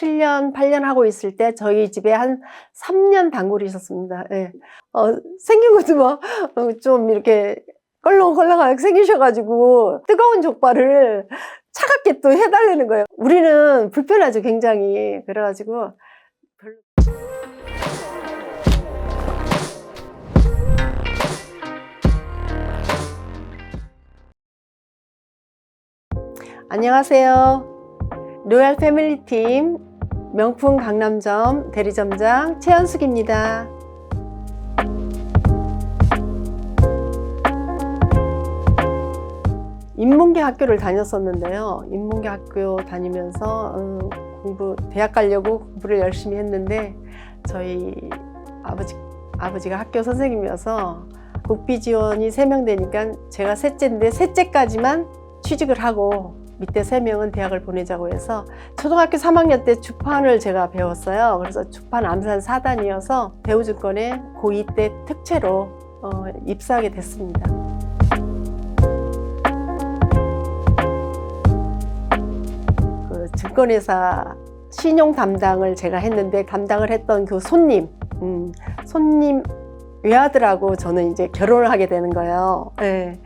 7년, 8년 하고 있을 때 저희 집에 한 3년 단골이 있었습니다. 예. 어, 생긴 것도 막 좀 이렇게 껄렁껄렁하게 생기셔가지고 뜨거운 족발을 차갑게 또 해달라는 거예요. 우리는 불편하죠, 굉장히. 그래가지고 별로. 안녕하세요. 로얄 패밀리 팀 명품 강남점 대리점장 최현숙입니다. 인문계 학교를 다녔었는데요. 인문계 학교 다니면서 어, 공부 대학 가려고 공부를 열심히 했는데 저희 아버지 아버지가 학교 선생님이어서 국비 지원이 세 명 되니까 제가 셋째인데 셋째까지만 취직을 하고 밑에 세 명은 대학을 보내자고 해서 초등학교 3학년 때 주판을 제가 배웠어요. 그래서 주판 암산 4단이어서 대우증권에 고2 때 특채로 어, 입사하게 됐습니다. 그 증권회사 신용 담당을 제가 했는데 담당을 했던 그 손님, 음, 손님 외아들하고 저는 이제 결혼을 하게 되는 거예요. 네.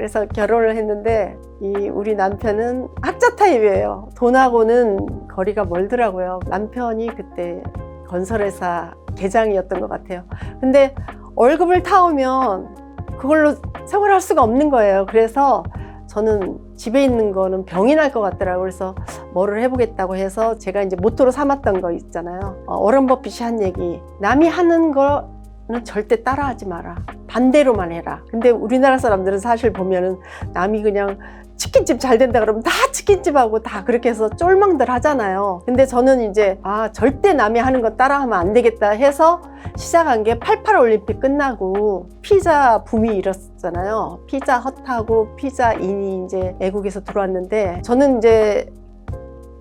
그래서 결혼을 했는데 이 우리 남편은 학자 타입이에요. 돈하고는 거리가 멀더라고요. 남편이 그때 건설회사 계장이었던 것 같아요. 근데 월급을 타오면 그걸로 생활할 수가 없는 거예요. 그래서 저는 집에 있는 거는 병이 날 것 같더라고요. 그래서 뭐를 해보겠다고 해서 제가 이제 모토로 삼았던 거 있잖아요. 어, 어른 버핏이 한 얘기. 남이 하는 거 는 절대 따라하지 마라. 반대로만 해라. 근데 우리나라 사람들은 사실 보면은 남이 그냥 치킨집 잘 된다 그러면 다 치킨집하고 다 그렇게 해서 쫄망들 하잖아요. 근데 저는 이제 아 절대 남이 하는 거 따라하면 안 되겠다 해서 시작한 게 88 올림픽 끝나고 피자 붐이 일었잖아요. 피자 헛하고 피자 인이 이제 외국에서 들어왔는데 저는 이제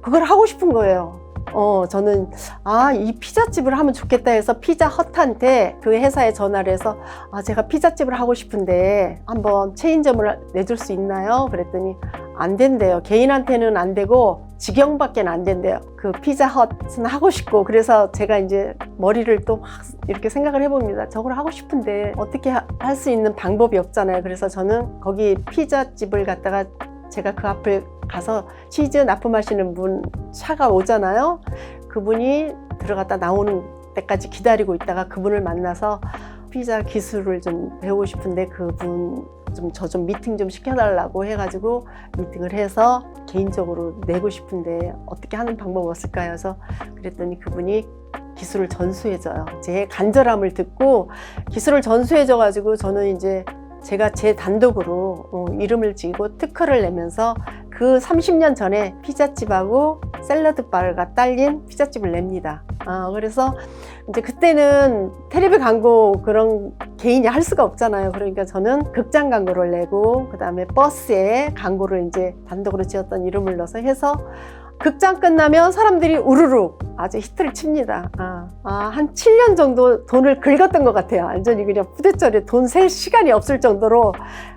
그걸 하고 싶은 거예요. 어, 저는, 아, 이 피자집을 하면 좋겠다 해서 피자 헛한테 그 회사에 전화를 해서, 아, 제가 피자집을 하고 싶은데 한번 체인점을 내줄 수 있나요? 그랬더니 안 된대요. 개인한테는 안 되고 직영밖에 안 된대요. 그 피자 헛은 하고 싶고 그래서 제가 이제 머리를 또 막 이렇게 생각을 해봅니다. 저걸 하고 싶은데 어떻게 할 수 있는 방법이 없잖아요. 그래서 저는 거기 피자집을 갖다가 제가 그 앞을 가서 치즈 납품하시는 분 차가 오잖아요. 그분이 들어갔다 나오는 때까지 기다리고 있다가 그분을 만나서 피자 기술을 좀 배우고 싶은데 그분 좀저좀 미팅 좀 시켜달라고 해가지고 미팅을 해서 개인적으로 내고 싶은데 어떻게 하는 방법 없을까요? 해서 그랬더니 그분이 기술을 전수해줘요. 제 간절함을 듣고 기술을 전수해줘가지고 저는 이제 제가 제 단독으로 어, 이름을 지고 특허를 내면서 그 30년 전에 피자집하고 샐러드 바가 딸린 피자집을 냅니다. 아, 그래서 이제 그때는 텔레비 광고 그런 개인이 할 수가 없잖아요. 그러니까 저는 극장 광고를 내고 그 다음에 버스에 광고를 이제 단독으로 지었던 이름을 넣어서 해서 극장 끝나면 사람들이 우르르 아주 히트를 칩니다. 아, 아, 한 7년 정도 돈을 긁었던 것 같아요. 완전히 그냥 부대처리 돈셀 시간이 없을 정도로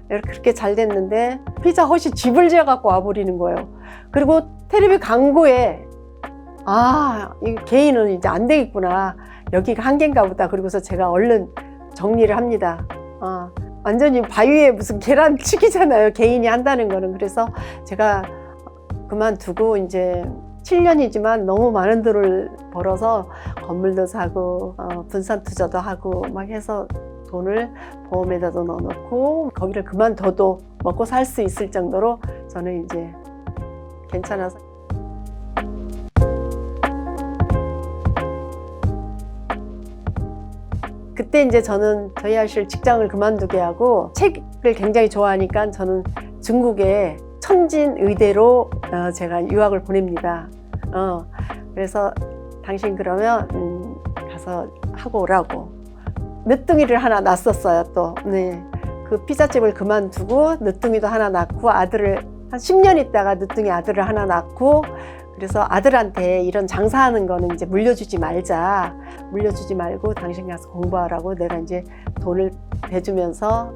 그렇게 잘 됐는데 피자 헛이 집을 지어갖고 와버리는 거예요. 그리고 텔레비 광고에 아, 이 개인은 이제 안 되겠구나. 여기가 한계인가 보다. 그리고서 제가 얼른 정리를 합니다. 아, 완전히 바위에 무슨 계란 치기잖아요. 개인이 한다는 거는. 그래서 제가 그만두고 이제 7년이지만 너무 많은 돈을 벌어서 건물도 사고 어, 분산 투자도 하고 막 해서 돈을 보험에다도 넣어놓고 거기를 그만둬도 먹고 살 수 있을 정도로 저는 이제 괜찮아서. 그때 이제 저는 저희 아실 직장을 그만두게 하고 책을 굉장히 좋아하니까 저는 중국에 천진 의대로 어, 제가 유학을 보냅니다. 어, 그래서 당신 그러면 음, 가서 하고 오라고 늦둥이를 하나 낳았었어요 또. 네. 그 피자집을 그만두고 늦둥이도 하나 낳고 아들을 한 10년 있다가 늦둥이 아들을 하나 낳고 그래서 아들한테 이런 장사하는 거는 이제 물려주지 말자. 물려주지 말고 당신 가서 공부하라고 내가 이제 돈을 대주면서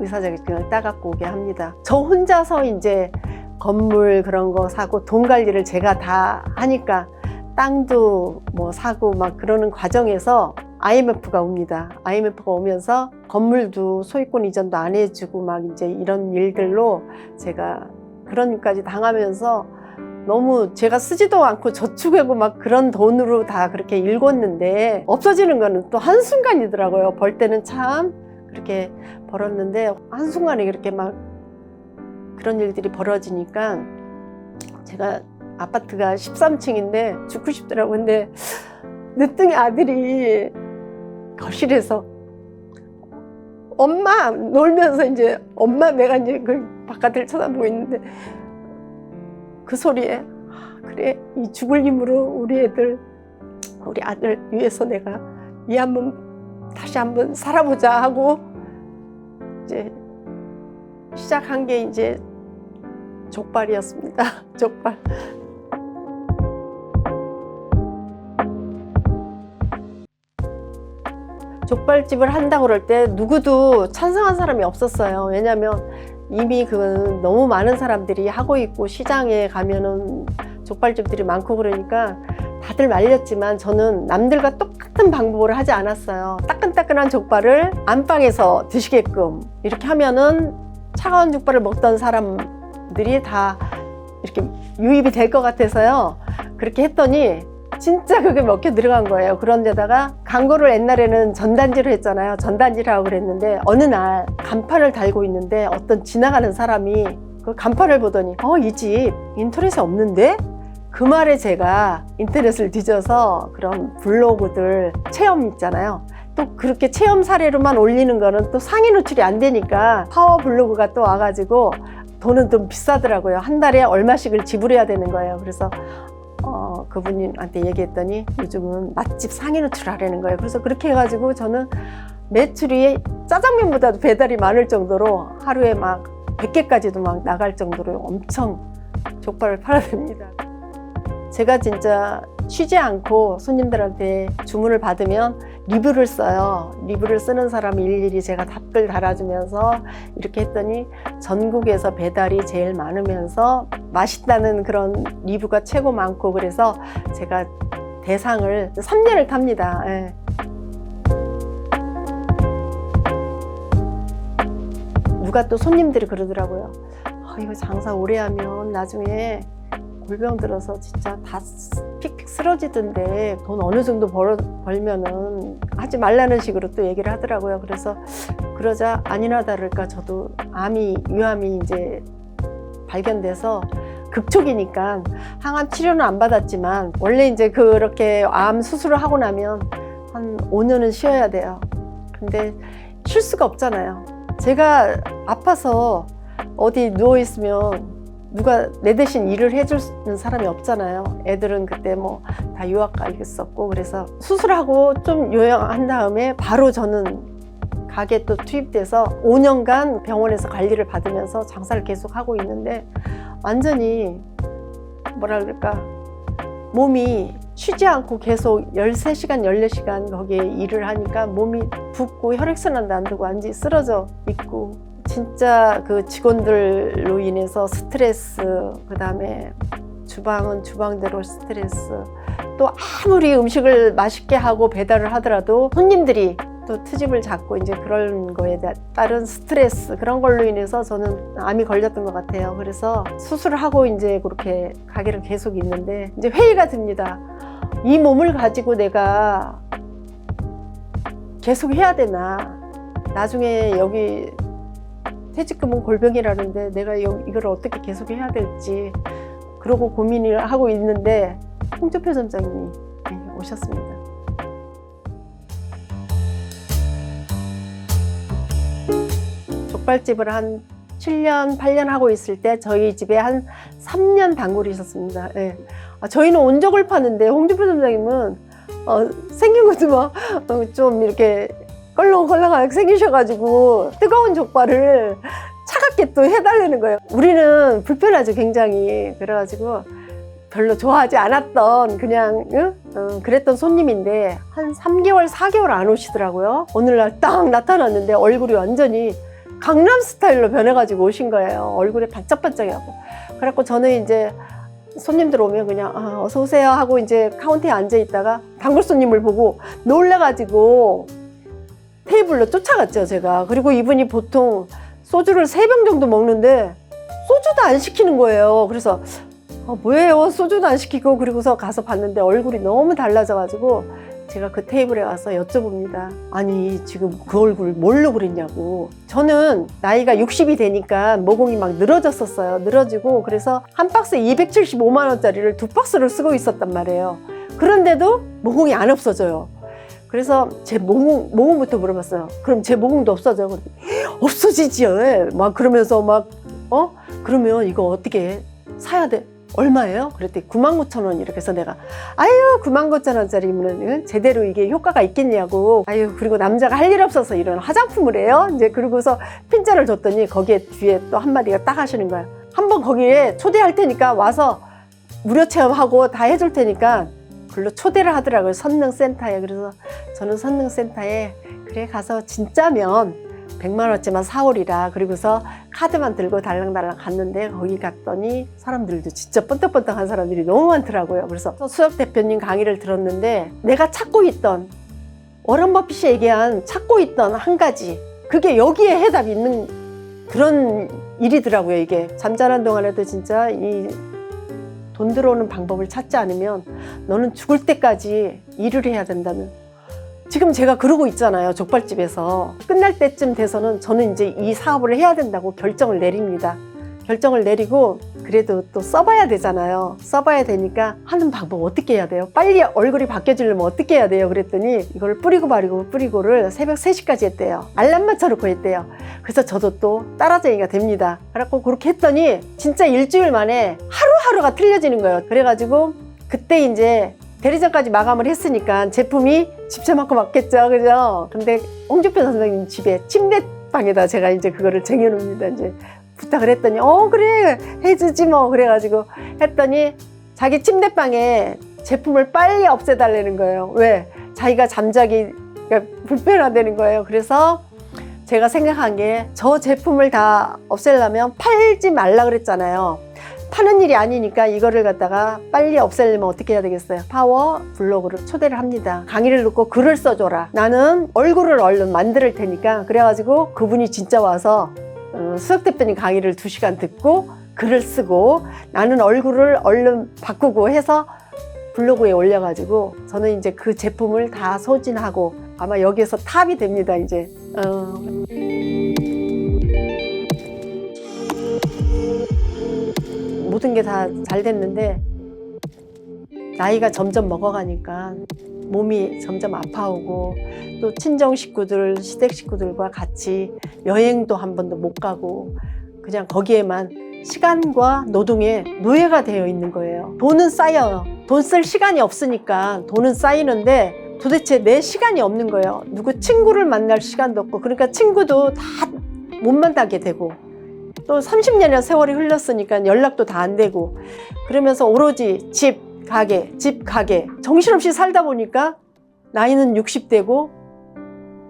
의사 자격증을 따갖고 오게 합니다. 저 혼자서 이제 건물 그런 거 사고 돈 관리를 제가 다 하니까 땅도 뭐 사고 막 그러는 과정에서 IMF가 옵니다. IMF가 오면서 건물도 소유권 이전도 안 해주고 막 이제 이런 일들로 제가 그런 일까지 당하면서 너무 제가 쓰지도 않고 저축하고 막 그런 돈으로 다 그렇게 읽었는데 없어지는 거는 또 한순간이더라고요. 벌 때는 참 그렇게 벌었는데 한순간에 그렇게 막 그런 일들이 벌어지니까 제가 아파트가 13층인데 죽고 싶더라고. 근데 늦둥이 아들이 거실에서 엄마 놀면서 이제 엄마 내가 이제 그 바깥을 쳐다보고 있는데 그 소리에 아, 그래 이 죽을 힘으로 우리 애들 우리 아들 위해서 내가 이 한번 다시 한번 살아보자 하고 이제 시작한 게 이제 족발이었습니다. 족발. 족발집을 한다고 그럴 때 누구도 찬성한 사람이 없었어요. 왜냐하면 이미 그 너무 많은 사람들이 하고 있고 시장에 가면은 족발집들이 많고 그러니까 다들 말렸지만 저는 남들과 똑같은 방법을 하지 않았어요. 따끈따끈한 족발을 안방에서 드시게끔 이렇게 하면은 차가운 족발을 먹던 사람들이 다 이렇게 유입이 될 것 같아서요. 그렇게 했더니 진짜 그게 먹혀 들어간 거예요. 그런데다가 광고를 옛날에는 전단지로 했잖아요. 전단지라고 그랬는데 어느 날 간판을 달고 있는데 어떤 지나가는 사람이 그 간판을 보더니 어, 이 집 인터넷에 없는데? 그 말에 제가 인터넷을 뒤져서 그런 블로그들 체험 있잖아요. 또 그렇게 체험 사례로만 올리는 거는 또 상위 노출이 안 되니까 파워 블로그가 또 와가지고 돈은 좀 비싸더라고요. 한 달에 얼마씩을 지불해야 되는 거예요. 그래서 어, 그분한테 얘기했더니 요즘은 맛집 상위 노출 하라는 거예요. 그래서 그렇게 해가지고 저는 매출이 짜장면보다도 배달이 많을 정도로 하루에 막 100개까지도 막 나갈 정도로 엄청 족발을 팔아댑니다. 제가 진짜 쉬지 않고 손님들한테 주문을 받으면 리뷰를 써요. 리뷰를 쓰는 사람이 일일이 제가 답글 달아주면서 이렇게 했더니 전국에서 배달이 제일 많으면서 맛있다는 그런 리뷰가 최고 많고 그래서 제가 대상을 3년을 탑니다. 예. 누가 또 손님들이 그러더라고요. 아, 이거 장사 오래 하면 나중에 골병 들어서 진짜 다 픽픽 쓰러지던데 돈 어느 정도 벌어, 벌면은 하지 말라는 식으로 또 얘기를 하더라고요. 그래서 그러자 아니나 다를까 저도 암이 유암이 이제 발견돼서 극초기니까 항암 치료는 안 받았지만 원래 이제 그렇게 암 수술을 하고 나면 한 5년은 쉬어야 돼요. 근데 쉴 수가 없잖아요. 제가 아파서 어디 누워 있으면 누가 내 대신 일을 해주는 사람이 없잖아요. 애들은 그때 뭐 다 유학 가 있었고 그래서 수술하고 좀 요양한 다음에 바로 저는 가게 또 투입돼서 5년간 병원에서 관리를 받으면서 장사를 계속 하고 있는데 완전히 뭐라 그럴까 몸이 쉬지 않고 계속 13시간, 14시간 거기에 일을 하니까 몸이 붓고 혈액순환도 안 되고 완전히 쓰러져 있고 진짜 그 직원들로 인해서 스트레스 그 다음에 주방은 주방대로 스트레스 또 아무리 음식을 맛있게 하고 배달을 하더라도 손님들이 또 트집을 잡고 이제 그런 거에 따른 스트레스 그런 걸로 인해서 저는 암이 걸렸던 것 같아요. 그래서 수술을 하고 이제 그렇게 가게를 계속 있는데 이제 회의가 듭니다. 이 몸을 가지고 내가 계속 해야 되나? 나중에 여기 퇴직금은 골병이라는데 내가 여- 이걸 어떻게 계속 해야 될지 그러고 고민을 하고 있는데 홍조표 점장님이 네, 오셨습니다. 족발집을 한 7년, 8년 하고 있을 때 저희 집에 한 3년 단골이 있었습니다. 예. 아, 저희는 온적을 파는데 홍주표 점장님은 어, 생긴 것도 막좀 이렇게 껄렁껄렁하게 생기셔가지고 뜨거운 족발을 차갑게 또 해달라는 거예요. 우리는 불편하죠, 굉장히. 그래가지고 별로 좋아하지 않았던 그냥 응? 어, 그랬던 손님인데 한 3개월, 4개월 안 오시더라고요. 오늘날 딱 나타났는데 얼굴이 완전히 강남 스타일로 변해가지고 오신 거예요. 얼굴이 반짝반짝하고. 그래갖고 저는 이제 손님들 오면 그냥 아, 어서 오세요 하고 이제 카운터에 앉아 있다가 단골 손님을 보고 놀래가지고 테이블로 쫓아갔죠 제가. 그리고 이분이 보통 소주를 세 병 정도 먹는데 소주도 안 시키는 거예요. 그래서 아, 뭐예요? 소주도 안 시키고 그리고서 가서 봤는데 얼굴이 너무 달라져 가지고 제가 그 테이블에 와서 여쭤봅니다. 아니 지금 그 얼굴 뭘로 그랬냐고. 저는 나이가 60이 되니까 모공이 막 늘어졌었어요. 늘어지고 그래서 한 박스에 275만 원짜리를 두 박스를 쓰고 있었단 말이에요. 그런데도 모공이 안 없어져요 그래서 제 모공, 모공부터 물어봤어요. 그럼 제 모공도 없어지지요. 예. 막 그러면서 막, 어? 그러면 이거 어떻게 사야 돼? 얼마예요? 그랬더니 9만 9천 원 이렇게 해서 내가 아유 9만 9천 원짜리면 제대로 이게 효과가 있겠냐고 아유 그리고 남자가 할 일 없어서 이런 화장품을 해요 이제 그러고서 핀자를 줬더니 거기에 뒤에 또 한마디가 딱 하시는 거야 한번 거기에 초대할 테니까 와서 무료 체험하고 다 해줄 테니까 글로 초대를 하더라고요. 선능센터에. 그래서 저는 선능센터에 그래 가서 진짜면 100만 원짜리만 사오리라. 그리고서 카드만 들고 달랑달랑 갔는데 거기 갔더니 사람들도 진짜 번떡번떡한 사람들이 너무 많더라고요. 그래서 수석 대표님 강의를 들었는데 내가 찾고 있던 워런 버핏이 얘기한 찾고 있던 한 가지 그게 여기에 해답이 있는 그런 일이더라고요. 이게 잠자는 동안에도 진짜 이 돈 들어오는 방법을 찾지 않으면 너는 죽을 때까지 일을 해야 된다는. 지금 제가 그러고 있잖아요. 족발집에서. 끝날 때쯤 돼서는 저는 이제 이 사업을 해야 된다고 결정을 내립니다. 결정을 내리고 그래도 또 써봐야 되잖아요. 써봐야 되니까 하는 방법 어떻게 해야 돼요? 빨리 얼굴이 바뀌어지려면 어떻게 해야 돼요? 그랬더니 이걸 뿌리고 바르고 뿌리고를 새벽 3시까지 했대요. 알람 맞춰놓고 했대요. 그래서 저도 또 따라쟁이가 됩니다. 그래갖고 그렇게 했더니 진짜 일주일 만에 하루 하루가 틀려지는 거예요. 그래가지고 그때 이제 대리점까지 마감을 했으니까 제품이 집채만큼 왔겠죠. 그죠? 근데 홍준표 선생님 집에 침대방에다 제가 이제 그거를 쟁여놓습니다. 이제 부탁을 했더니 어 그래 해주지 뭐 그래가지고 했더니 자기 침대방에 제품을 빨리 없애달라는 거예요. 왜? 자기가 잠자기 불편하다는 거예요. 그래서 제가 생각한 게 저 제품을 다 없애려면 팔지 말라 그랬잖아요. 파는 일이 아니니까 이거를 갖다가 빨리 없애려면 어떻게 해야 되겠어요? 파워 블로그를 초대를 합니다. 강의를 듣고 글을 써줘라. 나는 얼굴을 얼른 만들 테니까 그래가지고 그분이 진짜 와서 어, 수석 대표님 강의를 두 시간 듣고 글을 쓰고 나는 얼굴을 얼른 바꾸고 해서 블로그에 올려가지고 저는 이제 그 제품을 다 소진하고 아마 여기에서 탑이 됩니다 이제 어. 모든 게 다 잘 됐는데 나이가 점점 먹어가니까 몸이 점점 아파오고 또 친정 식구들 시댁 식구들과 같이 여행도 한 번도 못 가고 그냥 거기에만 시간과 노동에 노예가 되어 있는 거예요. 돈은 쌓여요. 돈 쓸 시간이 없으니까 돈은 쌓이는데 도대체 내 시간이 없는 거예요. 누구 친구를 만날 시간도 없고 그러니까 친구도 다 못 만나게 되고 또 30년의 세월이 흘렀으니까 연락도 다 안 되고 그러면서 오로지 집, 가게, 집, 가게 정신없이 살다 보니까 나이는 60대고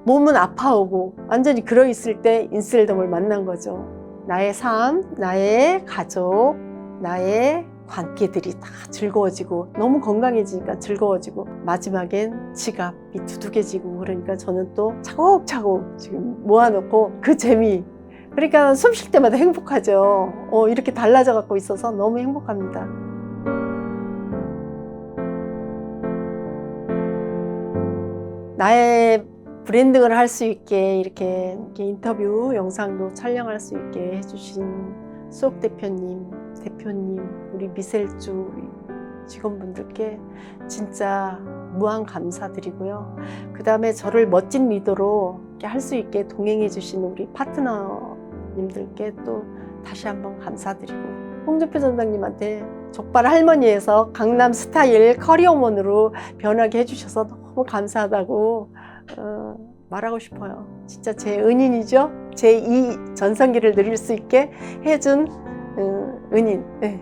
몸은 아파오고 완전히 그러 있을 때 인셀덤을 만난 거죠. 나의 삶, 나의 가족, 나의 관계들이 다 즐거워지고 너무 건강해지니까 즐거워지고 마지막엔 지갑이 두둑해지고 그러니까 저는 또 차곡차곡 지금 모아놓고 그 재미 그러니까 숨 쉴 때마다 행복하죠. 어, 이렇게 달라져 갖고 있어서 너무 행복합니다. 나의 브랜딩을 할 수 있게 이렇게, 이렇게 인터뷰 영상도 촬영할 수 있게 해주신 수옥 대표님, 대표님, 우리 미셀주 직원분들께 진짜 무한 감사드리고요. 그 다음에 저를 멋진 리더로 할 수 있게 동행해 주신 우리 파트너 님들께 또 다시 한번 감사드리고 홍준표 선장님한테 족발 할머니에서 강남 스타일 커리어먼으로 변하게 해주셔서 너무 감사하다고 어, 말하고 싶어요. 진짜 제 은인이죠. 제이 전성기를 누릴 수 있게 해준 어, 은인. 네.